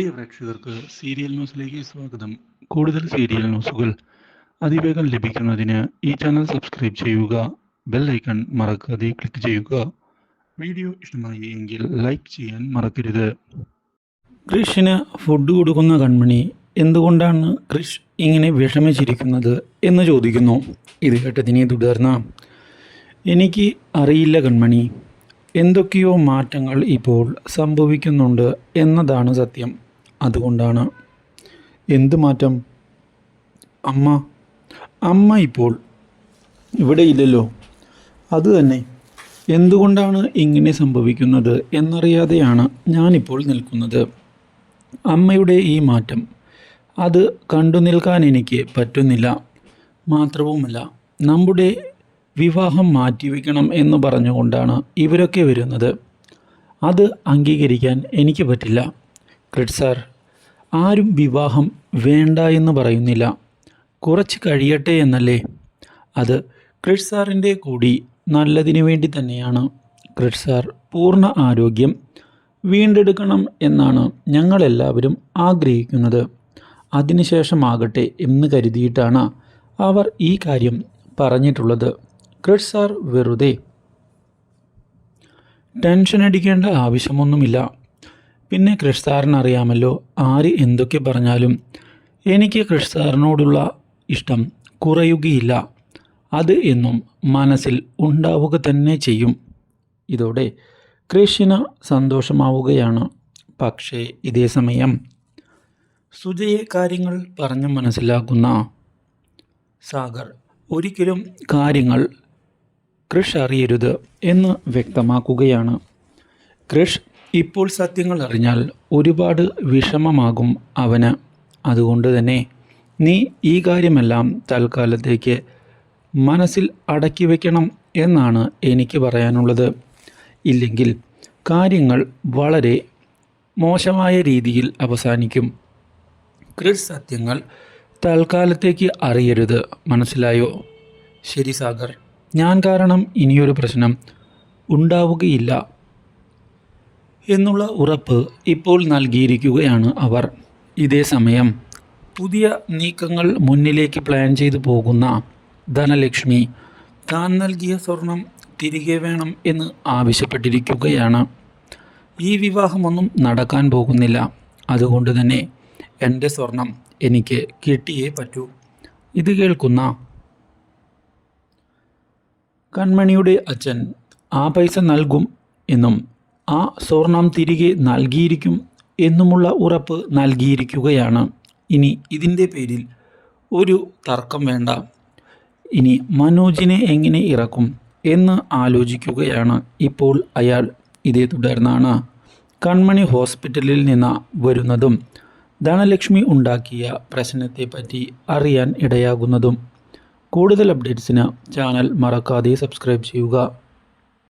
പ്രിയ പ്രേക്ഷകർക്ക് സീരിയൽ ന്യൂസിലേക്ക് സ്വാഗതം. കൂടുതൽ സീരിയൽ ന്യൂസുകൾ അതിവേഗം ലഭിക്കുന്നതിന് ഈ ചാനൽ സബ്സ്ക്രൈബ് ചെയ്യുക ബെൽ ഐക്കൺ മറക്കാതെ ക്ലിക്ക് ചെയ്യുക. വീഡിയോ ഇഷ്ടമായി എങ്കിൽ ലൈക്ക് ചെയ്യാൻ മറക്കരുത്. ക്രിഷിന് ഫുഡ് കൊടുക്കുന്ന കൺമണി എന്തുകൊണ്ടാണ് ക്രിഷ് ഇങ്ങനെ വിഷമിച്ചിരിക്കുന്നത് എന്ന് ചോദിക്കുന്നു. ഇത് കേട്ടതിനെ തുടർന്ന് എനിക്ക് അറിയില്ല കൺമണി. എന്തൊക്കെയോ മാറ്റങ്ങൾ ഇപ്പോൾ സംഭവിക്കുന്നുണ്ട് എന്നതാണ് സത്യം. അതുകൊണ്ടാണ് എന്ത് മാറ്റം? അമ്മ അമ്മ ഇപ്പോൾ ഇവിടെ ഇല്ലല്ലോ. അത് തന്നെ. എന്തുകൊണ്ടാണ് ഇങ്ങനെ സംഭവിക്കുന്നത് എന്നറിയാതെയാണ് ഞാനിപ്പോൾ നിൽക്കുന്നത്. അമ്മയുടെ ഈ മാറ്റം അത് കണ്ടു നിൽക്കാൻ എനിക്ക് പറ്റുന്നില്ല. മാത്രവുമല്ല നമ്മുടെ വിവാഹം മാറ്റിവെക്കണം എന്ന് പറഞ്ഞുകൊണ്ടാണ് ഇവരൊക്കെ വരുന്നത്. അത് അംഗീകരിക്കാൻ എനിക്ക് പറ്റില്ല. ക്രിഡ് സാർ ആരും വിവാഹം വേണ്ട എന്ന് പറയുന്നില്ല. കുറച്ച് കഴിയട്ടെ എന്നല്ലേ? അത് ക്രിഡ് സാറിന്റെ കൂടി നല്ലതിനു വേണ്ടി തന്നെയാണ്. ക്രിഡ് സാർ പൂർണ ആരോഗ്യം വീണ്ടെടുക്കണം എന്നാണ് ഞങ്ങളെല്ലാവരും ആഗ്രഹിക്കുന്നത്. അതിനുശേഷമാകട്ടെ എന്ന് കരുതിയിട്ടാണ് അവർ ഈ കാര്യം പറഞ്ഞിട്ടുള്ളത്. ക്രിഡ് സാർ വെറുതെ. ടെൻഷൻ അടിക്കേണ്ട ആവശ്യമൊന്നുമില്ല. പിന്നെ കൃഷ് ആര് എന്തൊക്കെ പറഞ്ഞാലും എനിക്ക് കൃഷ് സാറിനോടുള്ള ഇഷ്ടം കുറയുകയില്ല. അത് എന്നും മനസ്സിൽ ഉണ്ടാവുക തന്നെ ചെയ്യും. ഇതോടെ കൃഷിന് സന്തോഷമാവുകയാണ്. പക്ഷേ ഇതേ സമയം സുജയെ കാര്യങ്ങൾ പറഞ്ഞ് മനസ്സിലാക്കുന്ന സാഗർ ഒരിക്കലും കാര്യങ്ങൾ കൃഷ് അറിയരുത് എന്ന് വ്യക്തമാക്കുകയാണ്. കൃഷ് ഇപ്പോൾ സത്യങ്ങൾ അറിഞ്ഞാൽ ഒരുപാട് വിഷമമാകും അവന്. അതുകൊണ്ട് തന്നെ നീ ഈ കാര്യമെല്ലാം തൽക്കാലത്തേക്ക് മനസ്സിൽ അടക്കി വയ്ക്കണം എന്നാണ് എനിക്ക് പറയാനുള്ളത്. ഇല്ലെങ്കിൽ കാര്യങ്ങൾ വളരെ മോശമായ രീതിയിൽ അവസാനിക്കും. ക്രിസ് സത്യങ്ങൾ തൽക്കാലത്തേക്ക് അറിയരുത്. മനസ്സിലായോ? ശരി സാഗർ. ഞാൻ കാരണം ഇനിയൊരു പ്രശ്നം ഉണ്ടാവുകയില്ല. എന്നുള്ള ഉറപ്പ് ഇപ്പോൾ നൽകിയിരിക്കുകയാണ് അവർ. ഇതേ സമയം പുതിയ നീക്കങ്ങൾ മുന്നിലേക്ക് പ്ലാൻ ചെയ്തു പോകുന്ന ധനലക്ഷ്മി താൻ നൽകിയ സ്വർണം തിരികെ വേണം എന്ന് ആവശ്യപ്പെട്ടിരിക്കുകയാണ്. ഈ വിവാഹമൊന്നും നടക്കാൻ പോകുന്നില്ല. അതുകൊണ്ട് തന്നെ എന്റെ സ്വർണം എനിക്ക് കിട്ടിയേ പറ്റൂ. ഇത് കേൾക്കുന്ന കൺമണിയുടെ അച്ഛൻ ആ പൈസ നൽകും എന്നും ആ സ്വർണം തിരികെ നൽകിയിരിക്കും എന്നുമുള്ള ഉറപ്പ് നൽകിയിരിക്കുകയാണ്. ഇനി ഇതിന്റെ പേരിൽ ഒരു തർക്കം വേണ്ട. ഇനി മനോജിനെ എങ്ങനെ ഇറക്കും എന്ന് ആലോചിക്കുകയാണ് ഇപ്പോൾ അയാൾ. ഇതേ തുടർന്നാണ് കൺമണി ഹോസ്പിറ്റലിൽ നിന്ന് വരുന്നതും ധനലക്ഷ്മി ഉണ്ടാക്കിയ പ്രശ്നത്തെപ്പറ്റി അറിയാൻ ഇടയാകുന്നതും. കൂടുതൽ അപ്ഡേറ്റ്സിന് ചാനൽ മറക്കാതെ സബ്സ്ക്രൈബ് ചെയ്യുക.